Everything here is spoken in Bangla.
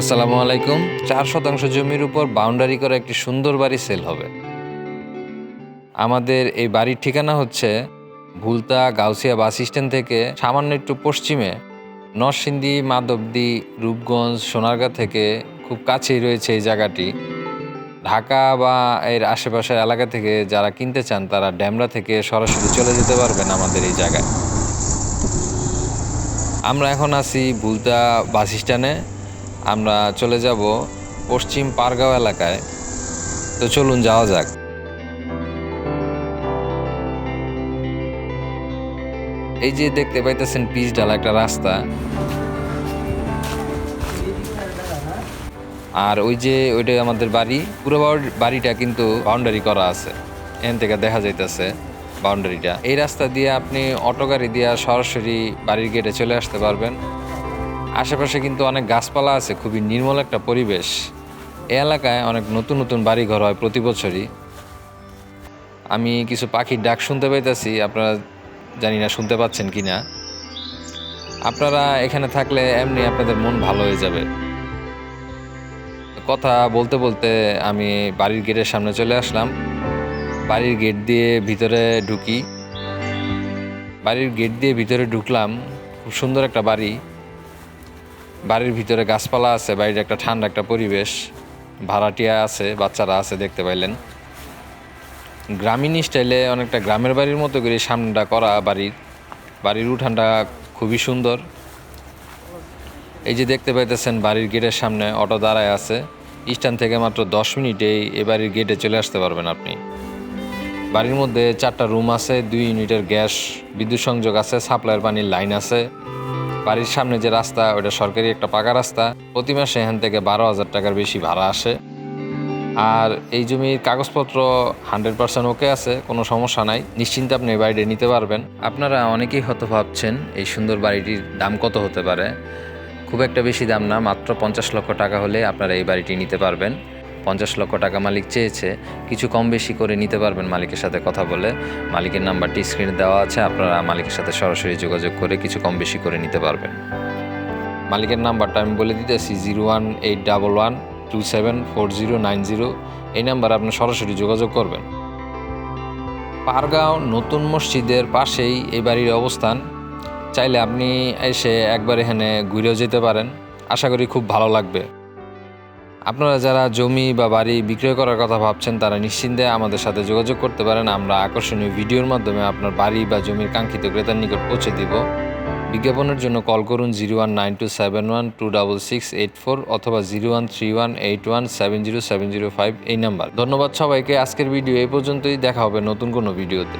আসসালামু আলাইকুম। চার শতাংশ জমির উপর বাউন্ডারি করা একটি সুন্দর বাড়ি সেল হবে। আমাদের এই বাড়ির ঠিকানা হচ্ছে ভুলতা গাউসিয়া বাস স্ট্যান্ড থেকে সামান্য একটু পশ্চিমে নরসিংদী, মাধবদী, রূপগঞ্জ, সোনারগাঁ থেকে খুব কাছেই রয়েছে এই জায়গাটি। ঢাকা বা এর আশেপাশের এলাকা থেকে যারা কিনতে চান, তারা ড্যামরা থেকে সরাসরি চলে যেতে পারবেন আমাদের এই জায়গায়। আমরা এখন আছি ভুলতা বাস স্ট্যান্ডে। আমরা চলে যাব পশ্চিম পারগাঁও এলাকায়। তো চলুন যাওয়া যাক। এই যে দেখতে পাইতেছেন পিচ ডালা একটা রাস্তা। আর ওই যে ওইটা আমাদের বাড়ি। পুরো বাড়ি- বাড়িটা কিন্তু বাউন্ডারি করা আছে। এখান থেকে দেখা যাইতেছে বাউন্ডারিটা এই রাস্তা দিয়ে আপনি অটো গাড়ি দিয়ে সরাসরি বাড়ির গেটে চলে আসতে পারবেন। আশেপাশে কিন্তু অনেক গাছপালা আছে, খুবই নির্মল একটা পরিবেশ। এ এলাকায় অনেক নতুন নতুন বাড়ি ঘর হয় প্রতি বছরই। আমি কিছু পাখির ডাক শুনতে পাইতেছি, আপনারা জানি না শুনতে পাচ্ছেন কি না আপনারা এখানে থাকলে এমনি আপনাদের মন ভালো হয়ে যাবে। কথা বলতে বলতে আমি বাড়ির গেটের সামনে চলে আসলাম। বাড়ির গেট দিয়ে ভিতরে ঢুকি। বাড়ির গেট দিয়ে ভিতরে ঢুকলাম। খুব সুন্দর একটা বাড়ি। বাড়ির ভিতরে গাছপালা আছে, বাড়ির একটা ঠান্ডা একটা পরিবেশ, ভাড়াটিয়া আছে, বাচ্চারা আছে দেখতে পাইলেন। গ্রামীণ স্টাইলে অনেকটা গ্রামের বাড়ির মতো করে সামনেটা করা বাড়ির বাড়ির উঠানটা খুবই সুন্দর। এই যে দেখতে পাইতেছেন বাড়ির গেটের সামনে অটো দাঁড়ায় আছে, স্ট্যান্ড থেকে মাত্র দশ মিনিটেই এ বাড়ির গেটে চলে আসতে পারবেন আপনি। বাড়ির মধ্যে চারটা রুম আছে, দুই ইউনিটের গ্যাস, বিদ্যুৎ সংযোগ আছে, সাপ্লাইয়ের পানির লাইন আছে। বাড়ির সামনে যে রাস্তা ওটা সরকারি একটা পাকা রাস্তা। প্রতি মাসে এখান থেকে বারো হাজার টাকার বেশি ভাড়া আসে। আর এই জমির কাগজপত্র হান্ড্রেড পার্সেন্ট ওকে আছে, কোনো সমস্যা নাই। নিশ্চিন্তে আপনি এই বাড়িটি নিতে পারবেন। আপনারা অনেকেই হয়তো ভাবছেন, এই সুন্দর বাড়িটির দাম কত হতে পারে? খুব একটা বেশি দাম না, মাত্র পঞ্চাশ লক্ষ টাকা হলে আপনারা এই বাড়িটি নিতে পারবেন। পঞ্চাশ লক্ষ টাকা মালিক চেয়েছে, কিছু কম বেশি করে নিতে পারবেন মালিকের সাথে কথা বলে। মালিকের নাম্বারটি স্ক্রিনে দেওয়া আছে, আপনারা মালিকের সাথে সরাসরি যোগাযোগ করে কিছু কম বেশি করে নিতে পারবেন। মালিকের নাম্বারটা আমি বলে দিতেছি, zero one eight double one two seven four zero nine zero. এই নাম্বারে আপনি সরাসরি যোগাযোগ করবেন। পারগাঁও নতুন মসজিদের পাশেই এই বাড়ির অবস্থান। চাইলে আপনি এসে একবার এখানে ঘুরেও যেতে পারেন। আশা করি খুব ভালো লাগবে। আপনারা যারা জমি বা বাড়ি বিক্রয় করার কথা ভাবছেন, তারা নিশ্চিন্তে আমাদের সাথে যোগাযোগ করতে পারেন। আমরা আকর্ষণীয় ভিডিওর মাধ্যমে আপনার বাড়ি বা জমির কাঙ্ক্ষিত ক্রেতার নিকট পৌঁছে দিব। বিজ্ঞাপনের জন্য কল করুন zero one nine two seven one two double six eight four অথবা zero one three one eight one seven zero seven zero five এই নাম্বার। ধন্যবাদ সবাইকে। আজকের ভিডিও এই পর্যন্তই। দেখা হবে নতুন কোনো ভিডিওতে।